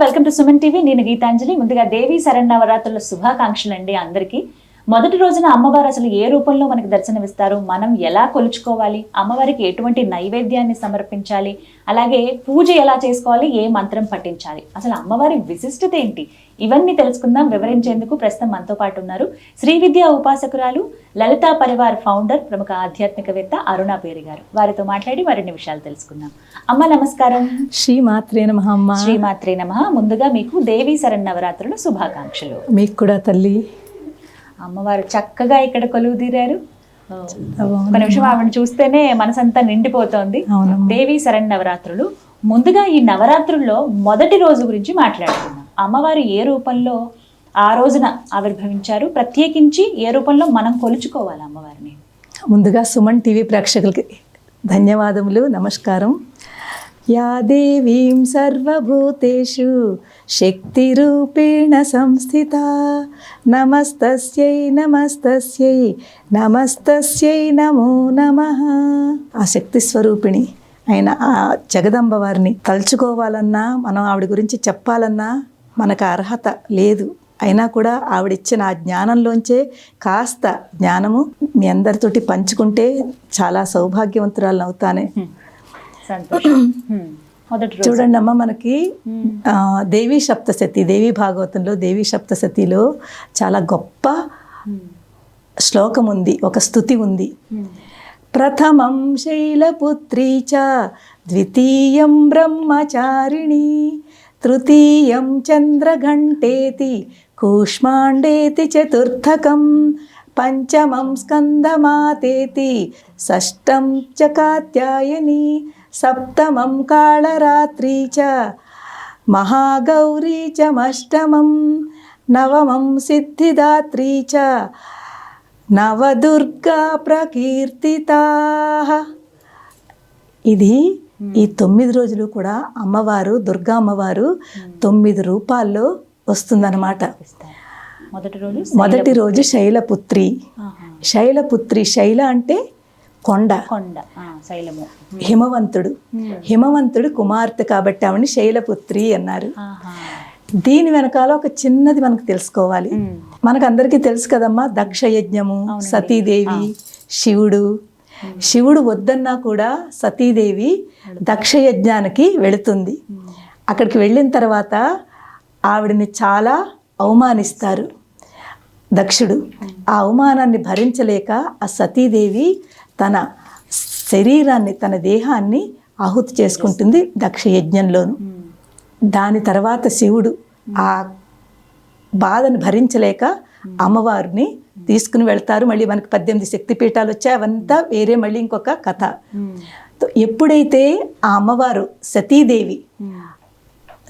Welcome to Suman TV. నేను గీతాంజలి. ముందుగా దేవి శరణవరాత్రుల శుభాకాంక్షలు అండి అందరికీ. మొదటి రోజున అమ్మవారు అసలు ఏ రూపంలో మనకి దర్శనమిస్తారు? మనం ఎలా కొలుచుకోవాలి? అమ్మవారికి ఎటువంటి నైవేద్యాన్ని సమర్పించాలి? అలాగే పూజ ఎలా చేసుకోవాలి? ఏ మంత్రం పఠించాలి? అసలు అమ్మవారి విశిష్టత ఏంటి? ఇవన్నీ తెలుసుకుందాం. వివరించేందుకు ప్రస్తుతం మనతో పాటు ఉన్నారు శ్రీ విద్యా ఉపాసకురాలు లలితా పరివార్ ఫౌండర్ ప్రముఖ ఆధ్యాత్మికవేత్త అరుణా పేరి గారు. వారితో మాట్లాడి మరిన్ని విషయాలు తెలుసుకుందాం. అమ్మ నమస్కారం. శ్రీమాత్రే నమ అమ్మ. శ్రీమాత్రే నమ. ముందుగా మీకు దేవీ శరన్నవరాత్రుల శుభాకాంక్షలు. మీకు కూడా తల్లి. అమ్మవారు చక్కగా ఇక్కడ కొలువు తీరారు. ఒక నిమిషం ఆవిడ చూస్తేనే మనసంతా నిండిపోతోంది. దేవీ శరన్నవరాత్రులు. ముందుగా ఈ నవరాత్రుల్లో మొదటి రోజు గురించి మాట్లాడుకుందాం. అమ్మవారు ఏ రూపంలో ఆ రోజున ఆవిర్భవించారు? ప్రత్యేకించి ఏ రూపంలో మనం కొలుచుకోవాలి అమ్మవారిని? ముందుగా సుమన్ టీవీ ప్రేక్షకులకి ధన్యవాదములు నమస్కారం. యా దేవీం సర్వభూతేషు శక్తిరూపేణ సంస్థిత. నమస్తస్యై నమస్తస్యై నమస్తస్యై నమో నమః. ఆ శక్తి స్వరూపిణి అయిన ఆ జగదంబ వారిని తలుచుకోవాలన్నా మనం ఆవిడ గురించి చెప్పాలన్నా మనకు అర్హత లేదు. అయినా కూడా ఆవిడిచ్చిన ఆ జ్ఞానంలోంచే కాస్త జ్ఞానము మీ అందరితోటి పంచుకుంటే చాలా సౌభాగ్యవంతురాలను అవుతానే సంతోషం. మొదటి చూడండి అమ్మ మనకి దేవీ సప్తశతి దేవీ భాగవతంలో దేవీ సప్తశతిలో చాలా గొప్ప శ్లోకం ఉంది ఒక స్థుతి ఉంది. ప్రథమం శైలపుత్రీ చ ద్వితీయం బ్రహ్మచారిణి తృతీయం చంద్రఘంటేతి కూష్మాండేతి చతుర్థకం పంచమం స్కందమాతేతి షష్టం చ కాత్యాయని సప్తమం కాళరాత్రి చ మహాగౌరీ చ మష్టమం నవమం సిద్ధిదాత్రీ చ నవదుర్గా ప్రకీర్తితా ఇది ఈ తొమ్మిది రోజులు కూడా అమ్మవారు దుర్గా అమ్మవారు తొమ్మిది రూపాల్లో వస్తుందన్నమాట. మొదటి రోజు మొదటి రోజు శైలపుత్రి. శైలపుత్రి శైల అంటే కొండ. కొండ. శైలము. హిమవంతుడు. హిమవంతుడు కుమార్తె కాబట్టి ఆవిడని శైలపుత్రి అన్నారు. దీని వెనకాల ఒక చిన్నది మనకు తెలుసుకోవాలి. మనకు అందరికీ తెలుసు కదమ్మా దక్ష యజ్ఞము సతీదేవి శివుడు. శివుడు వద్దన్నా కూడా సతీదేవి దక్ష యజ్ఞానికి వెళుతుంది. అక్కడికి వెళ్ళిన తర్వాత ఆవిడని చాలా అవమానిస్తారు. దక్షుడు ఆ అవమానాన్ని భరించలేక ఆ సతీదేవి తన శరీరాన్ని తన దేహాన్ని ఆహుతి చేసుకుంటుంది దక్ష యజ్ఞంలోను. దాని తర్వాత శివుడు ఆ బాధను భరించలేక అమ్మవారిని తీసుకుని వెళ్తారు మళ్ళీ మనకి పద్దెనిమిది శక్తిపీఠాలు వచ్చాయి అవంతా వేరే మళ్ళీ ఇంకొక కథ ఎప్పుడైతే ఆ అమ్మవారు సతీదేవి.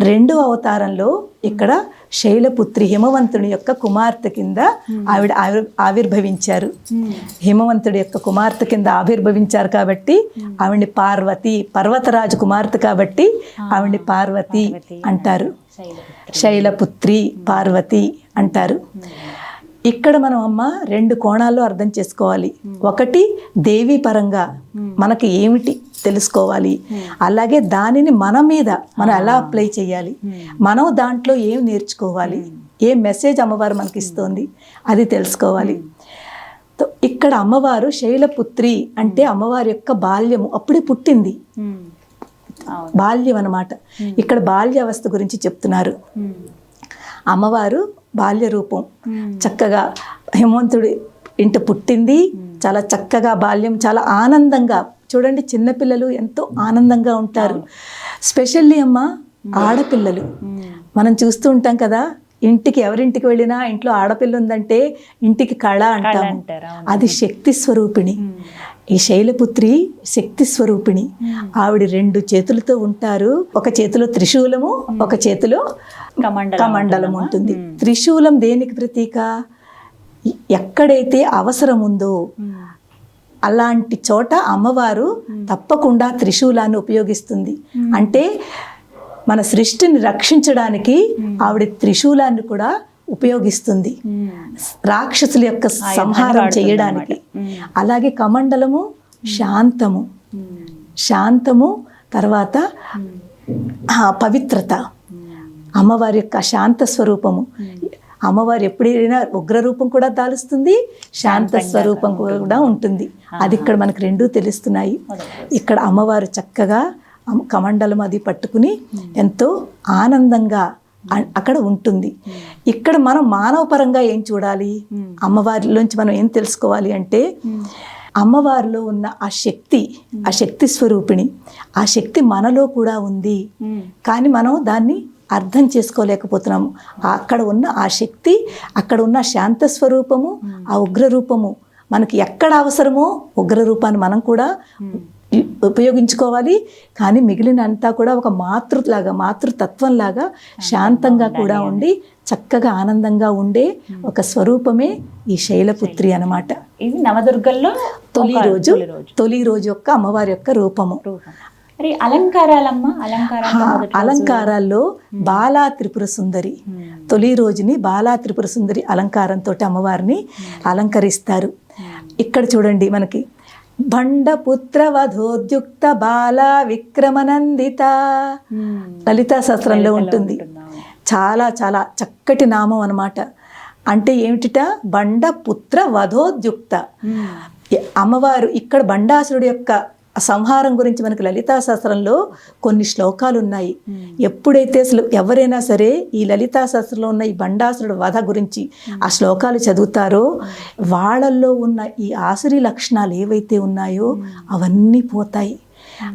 రెండో అవతారంలో ఇక్కడ శైలపుత్రి హిమవంతుని యొక్క కుమార్తె కింద ఆవిడ ఆవిర్ ఆవిర్భవించారు. హ్మ్. హిమవంతుడి యొక్క కుమార్తె కింద ఆవిర్భవించారు కాబట్టి ఆవిడ్ని పార్వతి పర్వతరాజు కుమార్తె కాబట్టి ఆవిడ్ని పార్వతి అంటారు. శైలపుత్రి. పార్వతి అంటారు. ఇక్కడ మనం అమ్మ రెండు కోణాల్లో అర్థం చేసుకోవాలి. ఒకటి దేవి పరంగా మనకి ఏమిటి తెలుసుకోవాలి. అలాగే దానిని మన మీద మనం ఎలా అప్లై చేయాలి. మనం దాంట్లో ఏం నేర్చుకోవాలి. ఏ మెసేజ్ అమ్మవారు మనకి ఇస్తోంది అది తెలుసుకోవాలి. ఇక్కడ అమ్మవారు శైలపుత్రి అంటే అమ్మవారి యొక్క బాల్యము అప్పుడే పుట్టింది. బాల్యం అన్నమాట. ఇక్కడ బాల్యావస్థ గురించి చెప్తున్నారు. అమ్మవారు బాల్య రూపం. చక్కగా హేమంతుడి ఇంట పుట్టింది. చాలా చక్కగా బాల్యం చాలా ఆనందంగా. చూడండి చిన్నపిల్లలు ఎంతో ఆనందంగా ఉంటారు. స్పెషల్లీ అమ్మ ఆడపిల్లలు. మనం చూస్తూ ఉంటాం కదా ఇంటికి ఎవరింటికి వెళ్ళినా ఇంట్లో ఆడపిల్ల ఉందంటే ఇంటికి కళ అంటాము. అంటారు. అది శక్తి స్వరూపిణి. ఈ శైలపుత్రి శక్తి స్వరూపిణి. ఆవిడ రెండు చేతులతో ఉంటారు. ఒక చేతిలో త్రిశూలము ఒక చేతిలో కమండలం ఉంటుంది. త్రిశూలం దేనికి ప్రతీక? ఎక్కడైతే అవసరం ఉందో. అలాంటి చోట అమ్మవారు తప్పకుండా త్రిశూలాన్ని ఉపయోగిస్తుంది. అంటే మన సృష్టిని రక్షించడానికి ఆవిడ త్రిశూలాన్ని కూడా ఉపయోగిస్తుంది. రాక్షసుల యొక్క సంహారం చేయడానికి. అలాగే కమండలము శాంతము. శాంతము తర్వాత పవిత్రత. అమ్మవారి యొక్క శాంత స్వరూపము. అమ్మవారు ఎప్పుడైనా ఉగ్ర రూపం కూడా దాలుస్తుంది శాంత స్వరూపం కూడా ఉంటుంది. అది ఇక్కడ మనకు రెండూ తెలుస్తున్నాయి. ఇక్కడ అమ్మవారు చక్కగా కమండలం అది పట్టుకుని ఎంతో ఆనందంగా అక్కడ ఉంటుంది. ఇక్కడ మనం మానవ పరంగా ఏం చూడాలి? అమ్మవారిలోంచి మనం ఏం తెలుసుకోవాలి అంటే అమ్మవారిలో ఉన్న ఆ శక్తి ఆ శక్తి స్వరూపిణి ఆ శక్తి మనలో కూడా ఉంది. కానీ మనం దాన్ని అర్థం చేసుకోలేకపోతున్నాము. అక్కడ ఉన్న ఆ శక్తి అక్కడ ఉన్న శాంత స్వరూపము ఆ ఉగ్రరూపము మనకి ఎక్కడ అవసరమో ఉగ్ర రూపాన్ని మనం కూడా ఉపయోగించుకోవాలి. కానీ మిగిలిన అంతా కూడా ఒక మాతృలాగా మాతృతత్వంలాగా శాంతంగా కూడా ఉండి చక్కగా ఆనందంగా ఉండే ఒక స్వరూపమే ఈ శైలపుత్రి అన్నమాట. ఇది నవదుర్గల్లో తొలి రోజు తొలి రోజు. యొక్క అమ్మవారి యొక్క రూపము. అలంకారాలమ్మ అలంకారాల్లో బాలా త్రిపుర సుందరి. తొలి రోజుని బాలా త్రిపుర సుందరి అలంకారంతో అమ్మవారిని అలంకరిస్తారు. ఇక్కడ చూడండి మనకి భండపుత్ర వధోద్యుక్త బాల విక్రమనందిత. లలితా శాస్త్రంలో ఉంటుంది. చాలా చాలా చక్కటి నామం అన్నమాట. అంటే ఏమిటిట? బండ పుత్ర వధోద్యుక్త అమ్మవారు ఇక్కడ బండాసురుడు యొక్క సంహారం గురించి మనకి లలితా శాస్త్రంలో కొన్ని శ్లోకాలు ఉన్నాయి. ఎప్పుడైతే అసలు ఎవరైనా సరే ఈ లలితా శాస్త్రంలో ఉన్న ఈ బండాసురుడు వధ గురించి ఆ శ్లోకాలు చదువుతారో వాళ్ళల్లో ఉన్న ఈ ఆసురి లక్షణాలు ఏవైతే ఉన్నాయో అవన్నీ పోతాయి.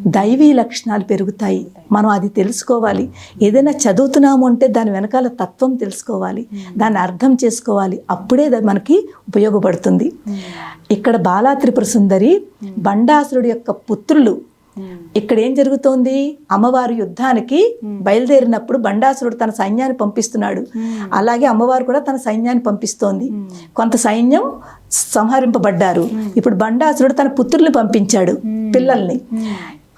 దైవీ లక్షణాలు పెరుగుతాయి. మనం అది తెలుసుకోవాలి. ఏదైనా చదువుతున్నాము అంటే దాని వెనకాల తత్వం తెలుసుకోవాలి. దాన్ని అర్థం చేసుకోవాలి. అప్పుడే అది మనకి ఉపయోగపడుతుంది. ఇక్కడ బాలా త్రిపుర సుందరి బండాసురుడి యొక్క పుత్రులు ఇక్కడ ఏం జరుగుతోంది? అమ్మవారు యుద్ధానికి బయలుదేరినప్పుడు బండాసురుడు తన సైన్యాన్ని పంపిస్తున్నాడు. అలాగే అమ్మవారు కూడా తన సైన్యాన్ని పంపిస్తోంది. కొంత సైన్యం సంహరింపబడ్డారు. ఇప్పుడు బండాసురుడు తన పుత్రుల్ని పంపించాడు పిల్లల్ని.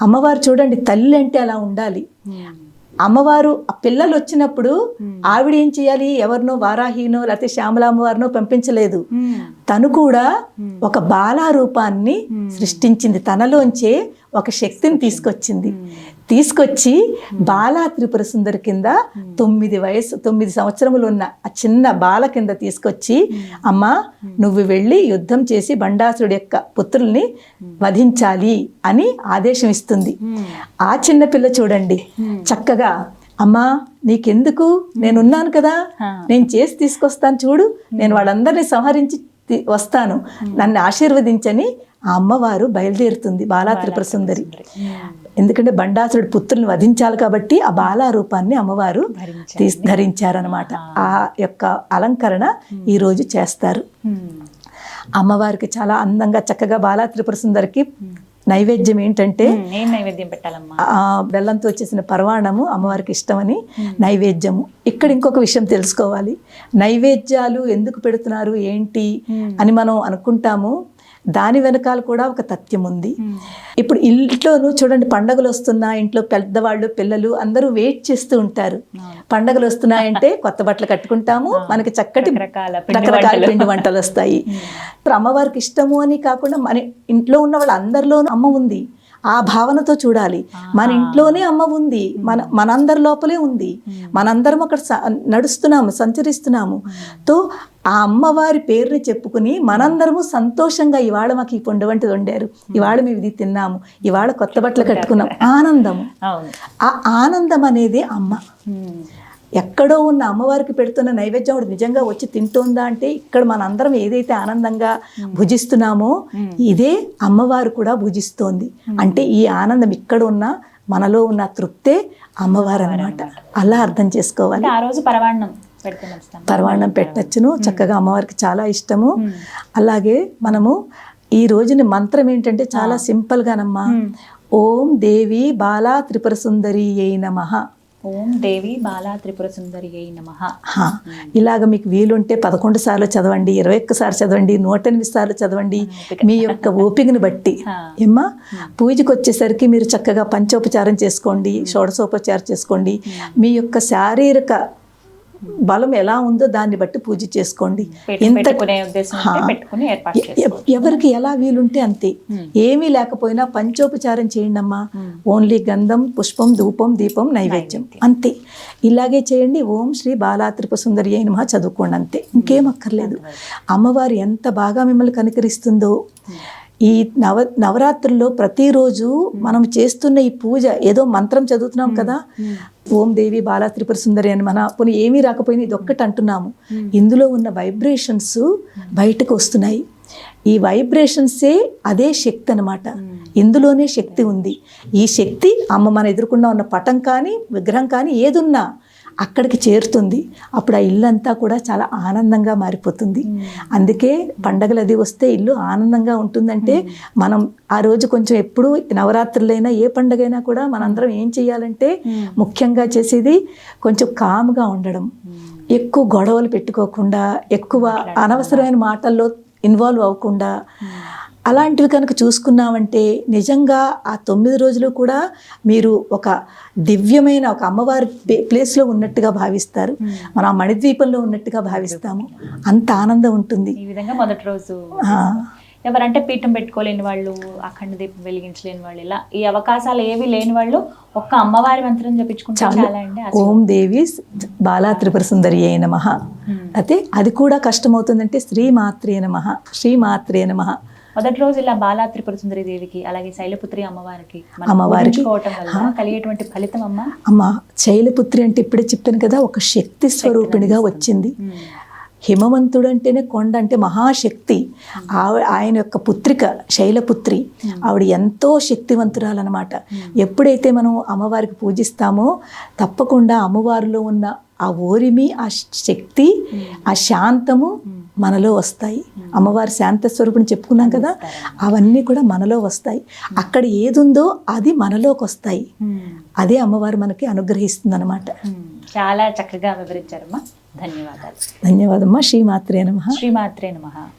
అమ్మవారు చూడండి తల్లి అంటే అలా ఉండాలి. అమ్మవారు ఆ పిల్లలు వచ్చినప్పుడు ఆవిడ ఏం చేయాలి? ఎవరినో వారాహినో లేకపోతే శ్యామలామ్మవారినో పంపించలేదు. తను కూడా ఒక బాలా రూపాన్ని సృష్టించింది. తనలోంచే ఒక శక్తిని తీసుకొచ్చింది. తీసుకొచ్చి బాలా త్రిపుర సుందరి కింద తొమ్మిది వయసు తొమ్మిది సంవత్సరములు ఉన్న ఆ చిన్న బాల కింద తీసుకొచ్చి అమ్మా నువ్వు వెళ్ళి యుద్ధం చేసి బండాసురుడి యొక్క పుత్రుల్ని వధించాలి అని ఆదేశం ఇస్తుంది. ఆ చిన్న పిల్ల చూడండి. చక్కగా అమ్మా నీకెందుకు? నేనున్నాను కదా. నేను చేసి తీసుకొస్తాను చూడు. నేను వాళ్ళందరినీ సంహరించి వస్తాను. నన్ను ఆశీర్వదించని ఆ అమ్మవారు బయలుదేరుతుంది బాలా త్రిపుర సుందరి ఎందుకంటే బండాసురుడి పుత్రుల్ని వధించాలి కాబట్టి ఆ బాలా రూపాన్ని అమ్మవారు తీస్ ధరించారనమాట ఆ. యొక్క అలంకరణ ఈ రోజు చేస్తారు. అమ్మవారికి చాలా అందంగా చక్కగా బాలా త్రిపుర సుందరికి నైవేద్యం ఏంటంటే నైవేద్యం పెట్టాలమ్మా? బెల్లంతో చేసిన పరవాణము అమ్మవారికి ఇష్టమని నైవేద్యము. ఇక్కడ ఇంకొక విషయం తెలుసుకోవాలి. నైవేద్యాలు ఎందుకు పెడుతున్నారు ఏంటి అని మనం అనుకుంటాము. దాని వెనకాల కూడా ఒక తథ్యం ఉంది. ఇప్పుడు ఇంట్లోనూ చూడండి పండగలు వస్తున్నా ఇంట్లో పెద్దవాళ్ళు పిల్లలు అందరూ వెయిట్ చేస్తూ ఉంటారు. పండగలు వస్తున్నాయంటే కొత్త బట్టలు కట్టుకుంటాము మనకి చక్కటి రకరకాల పిండి వంటలు. వస్తాయి. ఇప్పుడు అమ్మవారికి ఇష్టము అని కాకుండా మన ఇంట్లో ఉన్న వాళ్ళందరిలోనూ అమ్మ ఉంది. ఆ భావనతో చూడాలి. మన ఇంట్లోనే అమ్మ ఉంది. మన మనందరి లోపలే ఉంది. మనందరం అక్కడ నడుస్తున్నాము సంచరిస్తున్నాము. తో ఆ అమ్మవారి పేరుని చెప్పుకుని మనందరము సంతోషంగా ఇవాళ మాకు ఈ పొండు వంటి వండారు. ఇవాళ మేము ఇది తిన్నాము. ఇవాళ కొత్త బట్టలు కట్టుకున్నాం. ఆనందము. ఆ ఆనందం అనేది అమ్మ. ఎక్కడో ఉన్న అమ్మవారికి పెడుతున్న నైవేద్యం ఆవిడ నిజంగా వచ్చి తింటోందా అంటే ఇక్కడ మనందరం ఏదైతే ఆనందంగా భుజిస్తున్నామో ఇదే అమ్మవారు కూడా భుజిస్తోంది. అంటే ఈ ఆనందం ఇక్కడ ఉన్న మనలో ఉన్న తృప్తే అమ్మవారు అన్నమాట అలా అర్థం చేసుకోవాలి. ఆ రోజు పరవాన్నం పరమాన్నం పెట్టచ్చును. చక్కగా అమ్మవారికి చాలా ఇష్టము. అలాగే మనము ఈ రోజుని మంత్రం ఏంటంటే చాలా సింపుల్ గానమ్మా ఓం దేవి బాలా త్రిపుర సుందరి అయి నమః. ఓం దేవి బాలా త్రిపుర సుందరి అయి నమః. ఇలాగ మీకు వీలుంటే పదకొండు సార్లు చదవండి ఇరవై ఒక్క సార్లు చదవండి నూట ఎనిమిది సార్లు చదవండి. మీ యొక్క ఓపికని బట్టి. ఏమ్మా? పూజకి వచ్చేసరికి మీరు చక్కగా పంచోపచారం చేసుకోండి షోడశోపచారం చేసుకోండి. మీ యొక్క శారీరక బలం ఎలా ఉందో దాన్ని బట్టి పూజ చేసుకోండి. ఎ- ఎవరికి ఎలా వీలుంటే అంతే. ఏమీ లేకపోయినా పంచోపచారం చేయండి అమ్మా ఓన్లీ గంధం పుష్పం ధూపం దీపం నైవేద్యం. అంతే. ఇలాగే చేయండి. ఓం శ్రీ బాలా త్రిప సుందరి అయిన చదువుకోండి అంతే. ఇంకేం అక్కర్లేదు. అమ్మవారు ఎంత బాగా మిమ్మల్ని కనికరిస్తుందో. ఈ నవ నవరాత్రుల్లో ప్రతిరోజు మనం చేస్తున్న ఈ పూజ ఏదో మంత్రం చదువుతున్నాం కదా ఓం దేవి బాలా త్రిపుర సుందరి అని మన పోనీ ఏమీ రాకపోయినా ఇది ఒక్కటి అంటున్నాము. ఇందులో ఉన్న వైబ్రేషన్స్ బయటకు వస్తున్నాయి. ఈ వైబ్రేషన్సే అదే శక్తి అనమాట ఇందులోనే శక్తి ఉంది. ఈ శక్తి అమ్మ మన ఎదురుకుండా ఉన్న పటం కానీ విగ్రహం కానీ ఏదున్నా అక్కడికి చేరుతుంది. అప్పుడు ఆ ఇల్లు అంతా కూడా చాలా ఆనందంగా మారిపోతుంది. అందుకే పండగలు అది వస్తే ఇల్లు ఆనందంగా ఉంటుందంటే మనం ఆ రోజు కొంచెం ఎప్పుడు నవరాత్రులైనా ఏ పండగైనా కూడా మనందరం ఏం చేయాలంటే ముఖ్యంగా చేసేది కొంచెం కామ్గా ఉండడం. ఎక్కువ గొడవలు పెట్టుకోకుండా ఎక్కువ అనవసరమైన మాటల్లో ఇన్వాల్వ్ అవ్వకుండా అలాంటివి కనుక చూసుకున్నామంటే నిజంగా ఆ తొమ్మిది రోజులు కూడా మీరు ఒక దివ్యమైన ఒక అమ్మవారి ప్లే- ప్లేస్లో ఉన్నట్టుగా భావిస్తారు. మనం ఆ మణిద్వీపంలో ఉన్నట్టుగా భావిస్తాము. అంత ఆనందం ఉంటుంది. ఈ విధంగా మొదటి రోజు ఎవరంటే పీఠం పెట్టుకోలేని వాళ్ళు అఖండ దీపం వెలిగించలేని వాళ్ళు ఇలా ఈ అవకాశాలు ఏవి లేని వాళ్ళు ఒక్క అమ్మవారి మంత్రం చెప్పించుకుంటే ఓం దేవి బాలా త్రిపుర సుందరి అయిన నమః. అయితే అది కూడా కష్టమవుతుందంటే శ్రీమాత్రే నమ. శ్రీమాత్రే నమ. మొదటి రోజు ఇలా బాలా త్రిపుర సుందరి దేవికి అలాగే శైలపుత్రి అమ్మవారికి అమ్మవారికి. కలిగేటువంటి ఫలితం అమ్మ? అమ్మ శైలపుత్రి అంటే ఇప్పుడే చెప్పాను కదా ఒక శక్తి స్వరూపిణిగా వచ్చింది. హిమవంతుడు అంటేనే కొండ అంటే మహాశక్తి. ఆవి ఆయన యొక్క పుత్రిక శైలపుత్రి. ఆవిడ ఎంతో శక్తివంతురాలన్నమాట. ఎప్పుడైతే మనం అమ్మవారికి పూజిస్తామో తప్పకుండా అమ్మవారిలో ఉన్న ఆ ఓరిమి ఆ శక్తి ఆ శాంతము మనలో వస్తాయి. అమ్మవారి శాంత స్వరూపుని చెప్పుకున్నాం కదా అవన్నీ కూడా మనలో వస్తాయి. అక్కడ ఏది ఉందో అది మనలోకి వస్తాయి. అదే అమ్మవారు మనకి అనుగ్రహిస్తుంది అనమాట చాలా చక్కగా వివరించారమ్మా. ధన్యవాదాలు. ధన్యవాదమ్మా. శ్రీమాత్రే నమ. శ్రీమాత్రే నమః.